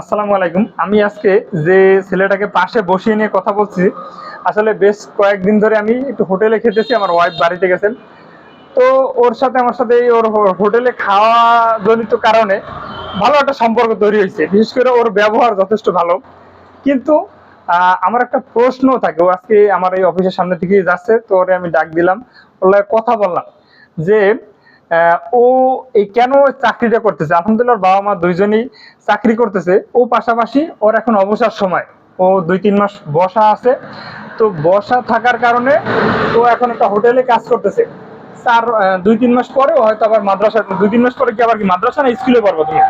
আসসালামু আলাইকুম। আমি আজকে যে ছেলেটাকে পাশে বসিয়ে নিয়ে কথা বলছি, আসলে বেশ কয়েকদিন ধরে আমি একটু হোটেলে খেতেছি, আমার ওয়াইফ বাড়িতে গেছেন। তো ওর সাথে, আমার সাথে ওর হোটেলে খাওয়া জনিত কারণে ভালো একটা সম্পর্ক তৈরি হয়েছে। বিশেষ করে ওর ব্যবহার যথেষ্ট ভালো। কিন্তু আমার একটা প্রশ্ন থাকে। ও আজকে আমার এই অফিসের সামনে থেকে যাচ্ছে, তো ওরে আমি ডাক দিলাম। ওর কথা বললাম যে ও এই কেন চাকরিটা করতেছে? আলহামদুলিল্লাহ বাবা মা দুইজনই চাকরি করতেছে। ও পাশাপাশি ওর এখন অবসর সময়। ও দুই তিন মাস বসা আছে। তো বসা থাকার কারণে ও এখন একটা হোটেলে কাজ করতেছে। তার দুই তিন মাস পরে হয়তো আবার মাদ্রাসা দুই তিন মাস পরে কি আবার কি মাদ্রাসা না স্কুলে পড়বা তুমি?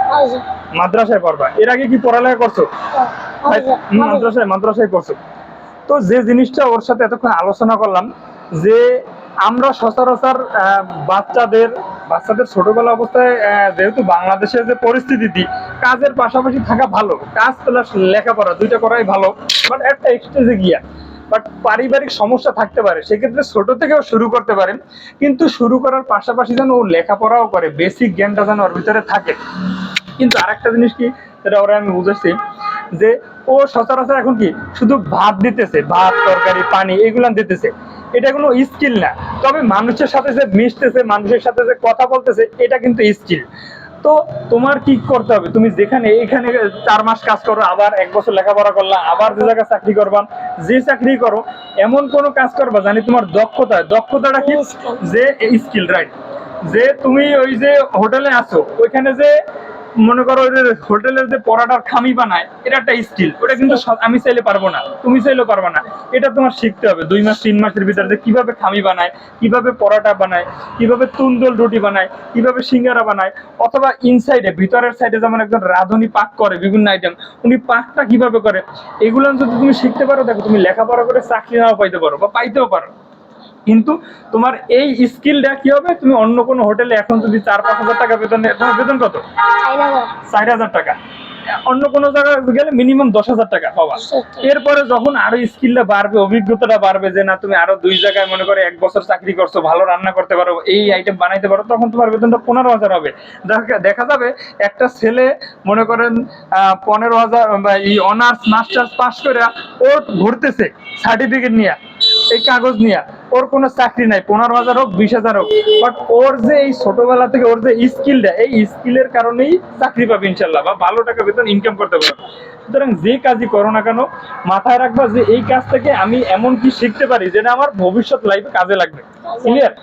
মাদ্রাসায় পড়বা। এর আগে কি পড়ালেখা করছ? মাদ্রাসায় মাদ্রাসায় করছ তো যে জিনিসটা ওর সাথে এতক্ষণ আলোচনা করলাম যে আমরা সচরাচর বাচ্চাদের বাচ্চাদের ছোটবেলা অবস্থায় যেহেতু বাংলাদেশের যে পরিস্থিতি কাজের পাশাপাশি থাকা ভালো, কাজ প্লাস লেখাপড়া দুইটা করাই ভালো বাট একটা এক্সটেজে গিয়া। বাট পারিবারিক সমস্যা থাকতে পারে, সেক্ষেত্রে ছোট থেকেও শুরু করতে পারেন, কিন্তু শুরু করার পাশাপাশি যেন ও লেখাপড়াও করে বেসিক জ্ঞানটা যেন ওর ভিতরে থাকে। কিন্তু আরেকটা জিনিস কি, সেটা ওরা আমি বুঝেছি যে ও সচরাচর এখন কি, শুধু ভাত দিতেছে, ভাত, তরকারি, পানি, এগুলা দিতেছে। এটা কোনো স্কিল না। তবে মানুষের সাথে যে মিশতেছে মানুষের সাথে যে কথা বলতেছে এটা কিন্তু স্কিল তো তোমার কি করতে হবে? তুমি যেখানে এখানে চার মাস কাজ করো আবার এক বছর লেখাপড়া করলা আবার যে জায়গায় চাকরি করবা যে চাকরি করো এমন কোনো কাজ করবা জানি তোমার দক্ষতা দক্ষতাটা কি. যে স্কিল রাইট যে তুমি ওই যে হোটেলে আছো ওইখানে যে মনে করো হোটেলের যে পরাটার খামি বানায় এটা একটা স্কিল। ওটা কিন্তু আমি চাইলে পারব না, তুমি চাইলেও পারব না। এটা তোমার শিখতে হবে। দুই মাস, তিন মাসের ভিতরে কীভাবে খামি বানায়, কীভাবে পরাটা বানায়, কীভাবে তুন্দল রুটি বানায়, কীভাবে সিঙ্গারা বানায়, অথবা ইনসাইডে ভিতরের সাইডে যেমন একজন রাঁধুনি পাক করে বিভিন্ন আইটেম উনি পাকটা কীভাবে করে, এগুলো যদি তুমি শিখতে পারো, দেখো তুমি লেখাপড়া করে চাকরি নাও পাইতে পারো বা পাইতেও পারো। কিন্তু তোমার এই স্কিলটা কি হবে? তুমি অন্য কোনো হোটেলে এখন যদি চার পাঁচ হাজার টাকা বেতন তোমার বেতন কত? চার হাজার টাকা। অন্য কোনো জায়গায় গেলে মিনিমাম দশ হাজার টাকা পাবা। এরপরে যখন আরও স্কিলটা বাড়বে অভিজ্ঞতাটা বাড়বে যে না তুমি আরও দুই জায়গায় মনে করে এক বছর চাকরি করছ ভালো রান্না করতে পারো এই আইটেম বানাইতে পারো তখন তোমার বেতনটা পনেরো হাজার হবে। দেখা- যাবে একটা ছেলে মনে করেন পনেরো হাজার এই অনার্স মাস্টার্স পাস করে ও ঘুরতেছে সার্টিফিকেট নিয়ে এই কাগজ নিয়ে। ওর কোনো চাকরি নাই, পনেরো হাজার হোক, বিশ হাজার হোক। বাট ওর যে এই ছোটবেলা থেকে ওর যে স্কিলটা এই স্কিলের কারণেই চাকরি পাবে ইনশাল্লাহ, বা ভালো টাকা বেতন ইনকাম করতে পারবে। সুতরাং যে কাজই করো না কেন, মাথায় রাখবা যে এই কাজ থেকে আমি এমন কি শিখতে পারি যেটা আমার ভবিষ্যৎ লাইফে কাজে লাগবে। ক্লিয়ার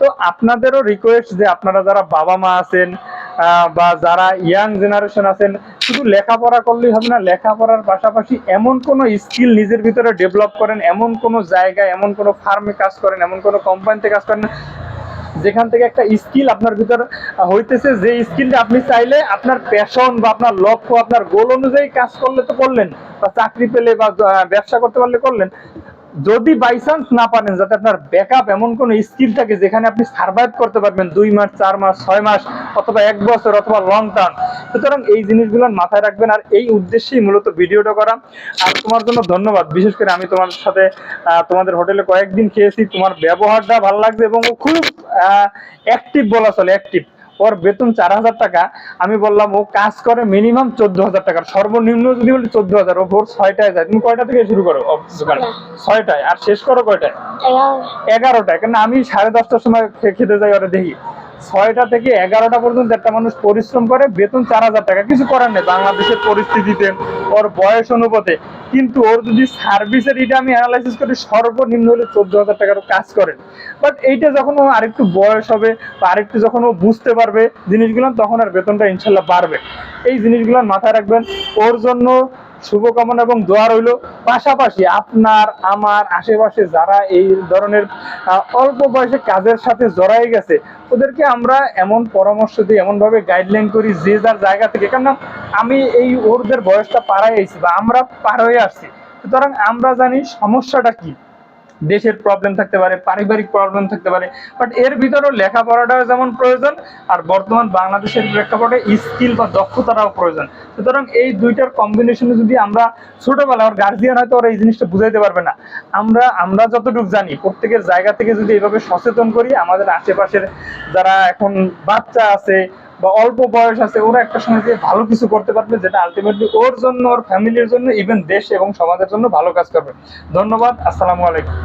তো আপনাদেরও রিকোয়েস্ট যে আপনারা যারা বাবা মা আছেন বা যারা ইয়াং জেনারেশন আছেন, শুধু লেখাপড়া করলেই হবে না, লেখাপড়ার পাশাপাশি এমন কোনো স্কিল নিজের ভিতরে ডেভেলপ করেন, এমন কোনো জায়গায়, এমন কোনো ফার্মে কাজ করেন, এমন কোনো কোম্পানিতে কাজ করেন যেখান থেকে একটা স্কিল আপনার ভিতর হইতেছে, যে স্কিলটা আপনি চাইলে আপনার প্যাশন বা আপনার লক্ষ্য, আপনার গোল অনুযায়ী কাজ করলে তো করলেন, বা চাকরি পেলে বা ব্যবসা করতে পারলে করলেন। যদি বাই চান্স না পারেন, যাতে আপনার ব্যাকআপ এমন কোন স্কিল থাকে যেখানে আপনি সার্ভাইভ করতে পারবেন দুই মাস, চার মাস, ছয় মাস অথবা এক বছর অথবা লং টার্ম সুতরাং এই জিনিসগুলো মাথায় রাখবেন আর এই উদ্দেশ্যেই মূলত ভিডিওটা করা। আর তোমার জন্য ধন্যবাদ। বিশেষ করে আমি তোমার সাথে তোমাদের হোটেলে কয়েকদিন খেয়েছি। তোমার ব্যবহারটা ভালো লাগছে এবং খুব অ্যাক্টিভ বলা চলে অ্যাক্টিভ ওর বেতন চার হাজার টাকা আমি বললাম ও কাজ করে মিনিমাম চোদ্দ হাজার টাকা সর্বনিম্ন যদি বলি চোদ্দ হাজার ও ভোর ছয়টায় যায়। তুমি কয়টা থেকে শুরু করো অফিস ছয়টায়। আর শেষ করো কয়টায়? এগারোটায়। কেন আমি সাড়ে দশটার সময় খেতে যাই ওরা দেখি। ছয়টা থেকে এগারোটা পর্যন্ত একটা মানুষ পরিশ্রম করে, বেতন চার হাজার টাকা। কিছু করার নেই, বাংলাদেশের পরিস্থিতিতে, ওর বয়স অনুপাতে। কিন্তু ওর যদি সার্ভিসের এটা আমি অ্যানালাইসিস করি, সর্বনিম্ন হলে চোদ্দ হাজার টাকার কাজ করেন বাট এইটা যখন ও আরেকটু বয়স হবে বা আরেকটু যখন ও বুঝতে পারবে জিনিসগুলো, তখন আর বেতনটা ইনশাল্লাহ বাড়বে। এই জিনিসগুলো মাথায় রাখবেন, ওর জন্য শুভকামনা এবং দোয়া রইল। পাশাপাশি আপনার, আমার আশেপাশে যারা এই ধরনের অল্প বয়সে কাজের সাথে জড়াই গেছে, ওদেরকে আমরা এমন পরামর্শ দিই, এমনভাবে গাইডলাইন করি যে যার জায়গা থেকে। কারণ আমি এই ওরদের বয়সটা পাড়াই আইছি বা আমরা পার হয়ে আসছি। সুতরাং আমরা জানি সমস্যাটা কি। দেশের প্রবলেম থাকতে পারে, পারিবারিক প্রবলেম থাকতে পারে বাট এর ভিতরেও লেখাপড়াটাও যেমন প্রয়োজন, আর বর্তমান বাংলাদেশের প্রেক্ষাপটে স্কিল বা দক্ষতাটাও প্রয়োজন। সুতরাং এই দুইটার কম্বিনেশনে যদি আমরা ছোটবেলায় ওর গার্জিয়ান হয়তো ওরা এই জিনিসটা বুঝাইতে পারবে না। আমরা আমরা যতটুকু জানি, প্রত্যেকের জায়গা থেকে যদি এইভাবে সচেতন করি, আমাদের আশেপাশের যারা এখন বাচ্চা আছে বা অল্প বয়স আছে, ওরা একটা সময় যে ভালো কিছু করতে পারবে যেটা আলটিমেটলি ওর জন্য, ওর ফ্যামিলির জন্য ইভেন দেশ এবং সমাজের জন্য ভালো কাজ করবে। ধন্যবাদ, আসসালামু আলাইকুম।